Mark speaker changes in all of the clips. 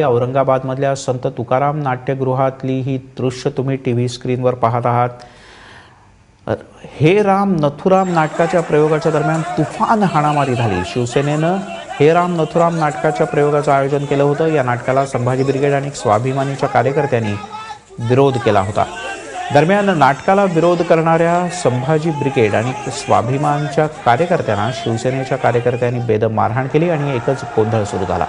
Speaker 1: औरंगाबादमधल्या संत तुकाराम नाट्यगृहातली ही दृश्य तुम्ही T V स्क्रीनवर पाहत आहात. हे राम नथुराम नाटकाच्या प्रयोगाच्या दरम्यान तुफान हाणामारी झाली. शिवसेनेनं हे राम नथुराम नाटकाच्या प्रयोगाचं आयोजन केलं होतं. या नाटकाला संभाजी ब्रिगेड आणि स्वाभिमानीच्या कार्यकर्त्यांनी विरोध केला होता. दरम्यान नाटकाला विरोध करणाऱ्या संभाजी ब्रिगेड आणि स्वाभिमानच्या कार्यकर्त्यांना शिवसेनेच्या कार्यकर्त्यांनी बेदम मारहाण केली आणि एकच गोंधळ सुरू झाला.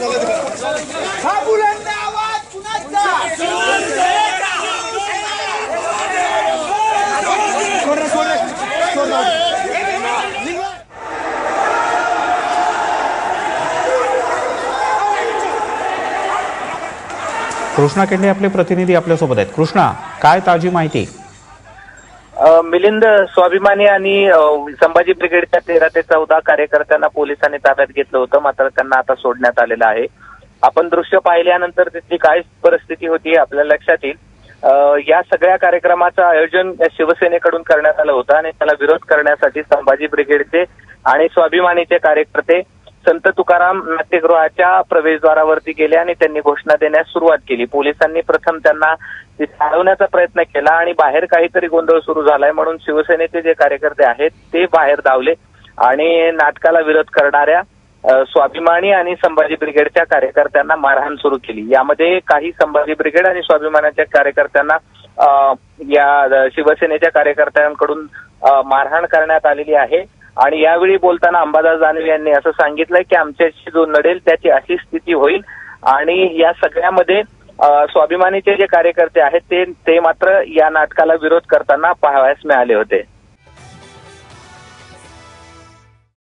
Speaker 2: हा बुलंद आवाज कुणाचा?
Speaker 1: कृष्णा केंडे आपले प्रतिनिधी आपल्यासोबत आहेत. कृष्णा काय ताजी माहिती?
Speaker 3: मिलिंद स्वाभिमानी आणि संभाजी ब्रिगेडच्या तेरा ते चौदा कार्यकर्त्यांना पोलिसांनी ताब्यात घेतलं होतं. मात्र त्यांना आता सोडण्यात आलेलं आहे. आपण दृश्य पाहिल्यानंतर तिथली काय परिस्थिती होती आपल्या लक्षात येईल. या सगळ्या कार्यक्रमाचं आयोजन शिवसेनेकडून करण्यात आलं होतं आणि त्याला विरोध करण्यासाठी संभाजी ब्रिगेडचे आणि स्वाभिमानीचे कार्यकर्ते संत तुकाराम नाट्यगृहाच्या प्रवेशद्वारावरती गेले आणि त्यांनी घोषणा देण्यास सुरुवात केली. पोलिसांनी प्रथम त्यांना चालवण्याचा प्रयत्न केला आणि बाहेर काहीतरी गोंधळ सुरू झालाय म्हणून शिवसेनेचे जे कार्यकर्ते आहेत ते बाहेर धावले आणि नाटकाला विरोध करणाऱ्या स्वाभिमानी आणि संभाजी ब्रिगेडच्या कार्यकर्त्यांना मारहाण सुरू केली. यामध्ये काही संभाजी ब्रिगेड आणि स्वाभिमानाच्या कार्यकर्त्यांना या शिवसेनेच्या कार्यकर्त्यांकडून मारहाण करण्यात आलेली आहे. आणि यावेळी बोलताना अंबादास दानवे यांनी असं सांगितलंय की आमच्याशी जो लढेल त्याची अशी स्थिती होईल. आणि या सगळ्यामध्ये स्वाभिमानीचे जे कार्यकर्ते आहेत ते ते मात्र या नाटकाला विरोध करताना पाहावयास मिळाले होते.